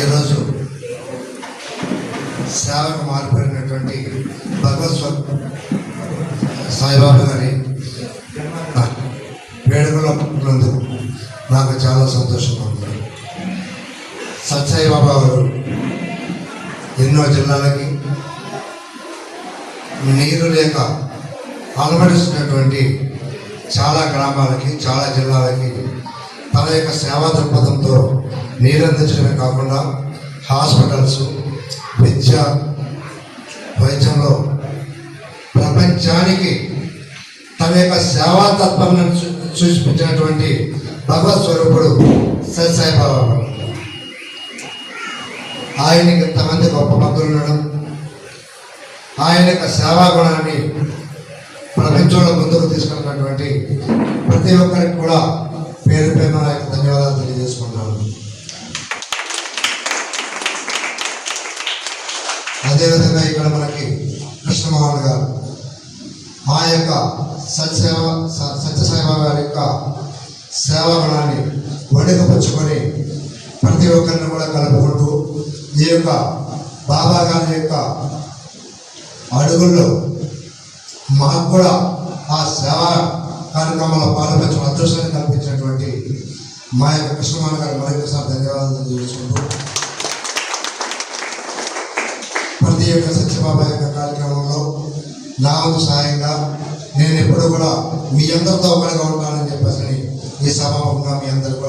ఈరోజు సేవకు మారిపోయినటువంటి భగవత్ సాయిబాబు గారి వేడుకలందు నాకు చాలా సంతోషంగా ఉంది. సత్సాయిబాబా గారు ఎన్నో జిల్లాలకి నీరు లేక అలవడిస్తున్నటువంటి చాలా గ్రామాలకి చాలా జిల్లాలకి తన యొక్క సేవా దృక్పథంతో నీరందించడమే కాకుండా హాస్పిటల్స్ విద్య వైద్యంలో ప్రపంచానికి తన యొక్క సేవా తత్వం సూచించినటువంటి భగవత్ స్వరూపుడు సత్సాయిబాబా ఆయనకి ఇంతమంది గొప్ప భక్తులు ఉండడం ఆయన యొక్క సేవా గుణాన్ని ప్రపంచంలో ముందుకు తీసుకున్నటువంటి ప్రతి ఒక్కరికి కూడా పేరు పేరు నా యొక్క ధన్యవాదాలు తెలియజేసుకుంటాను అదేవిధంగా ఇక్కడ మనకి కృష్ణమోహన్ గారు. మా యొక్క సత్యసేవ సత్యసాయిబాబా గారి యొక్క సేవా వడికపరుచుకొని ప్రతి ఒక్కరిని కూడా కలుపుకుంటూ ఈ యొక్క బాబా గారి యొక్క అడుగుల్లో మాకు కూడా ఆ సేవా కార్యక్రమంలో పాల్పంచడం అదృష్టాన్ని కల్పించినటువంటి మా యొక్క కృష్ణమాన్ గారు మరొకసారి ధన్యవాదాలు తెలుసుకుంటూ ప్రతి ఒక్క సత్యబాబా యొక్క కార్యక్రమంలో నా వంతు సహాయంగా నేను ఎప్పుడూ కూడా మీ అందరితో ఒకటిగా ఉంటానని చెప్పేసి ఈ సభాముఖంగా మీ అందరికీ